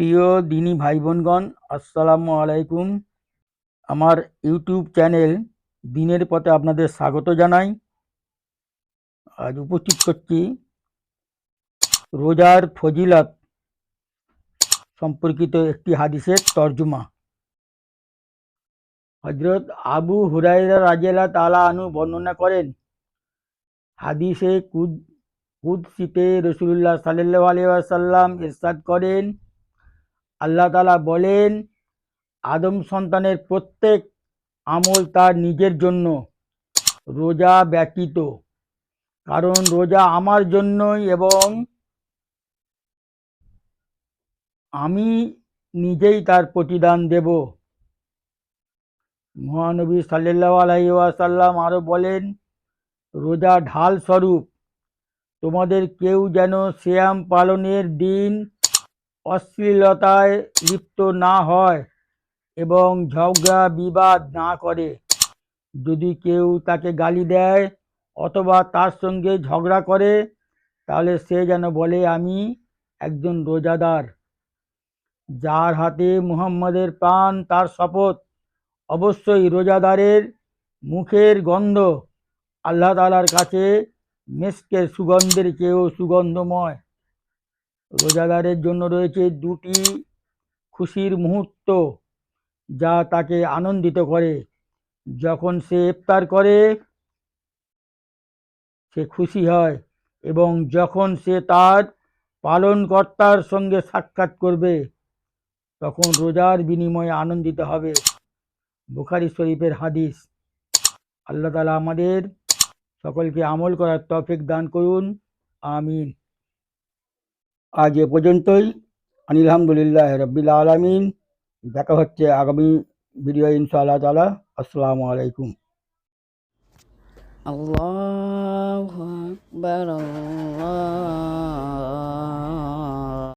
প্রিয় দিনী ভাই বোনগণ আসসালামু আলাইকুম। আমার ইউটিউব চ্যানেল দিনের পথে আপনাদের স্বাগত জানাই। আজ উপস্থিত করছি রোজার ফজিলত সম্পর্কিত একটি হাদিসের তর্জমা। হজরত আবু হুরাইরা রাজিয়াল্লাহ তালা আনু বর্ণনা করেন, হাদিসে কুদ, কুদসিতে রসুল্লাহ সাল্লাহ আলিয়াসাল্লাম ইরশাদ করেন আল্লাহ তালা বলেন, আদম সন্তানের প্রত্যেক আমল তার নিজের জন্য রোজা ব্যতীত। কারণ রোজা আমার জন্যই এবং আমি নিজেই তার প্রতিদান দেব। মহানবী সাল্লাহ আলাইহি ওয়াসাল্লাম আরও বলেন, রোজা ঢাল স্বরূপ। তোমাদের কেউ যেন শ্যাম পালনের দিন অশ্লীলতায় লিপ্ত না হয় এবং ঝগড়া বিবাদ না করে। যদি কেউ তাকে গালি দেয় অথবা তার সঙ্গে ঝগড়া করে, তাহলে সে যেন বলে, আমি একজন রোজাদার। যার হাতে মুহাম্মাদের প্রাণ, তার শপথ অবশ্যই রোজাদারের মুখের গন্ধ। আল্লাহ তালার কাছে মেস্কের সুগন্ধের চেয়েও সুগন্ধময়। রোজাদারের জন্য রয়েছে দুটি খুশির মুহূর্ত যা তাকে আনন্দিত করে। যখন সে ইফতার করে, সে খুশি হয় এবং যখন সে তার পালনকর্তার সঙ্গে সাক্ষাৎ করবে, তখন রোজার বিনিময়ে আনন্দিত হবে। বুখারি শরীফের হাদিস। আল্লাহ তালা আমাদের সকলকে আমল করার তফিক দান করুন। আমিন। আজ এ পর্যন্তই আনিলহামদুলিল্লাহ রব্বিল আলমিন। দেখা হচ্ছে আগামী ভিডিও ইনশাআল্লাহ তালা আসসালামু আলাইকুম। আল্লাহ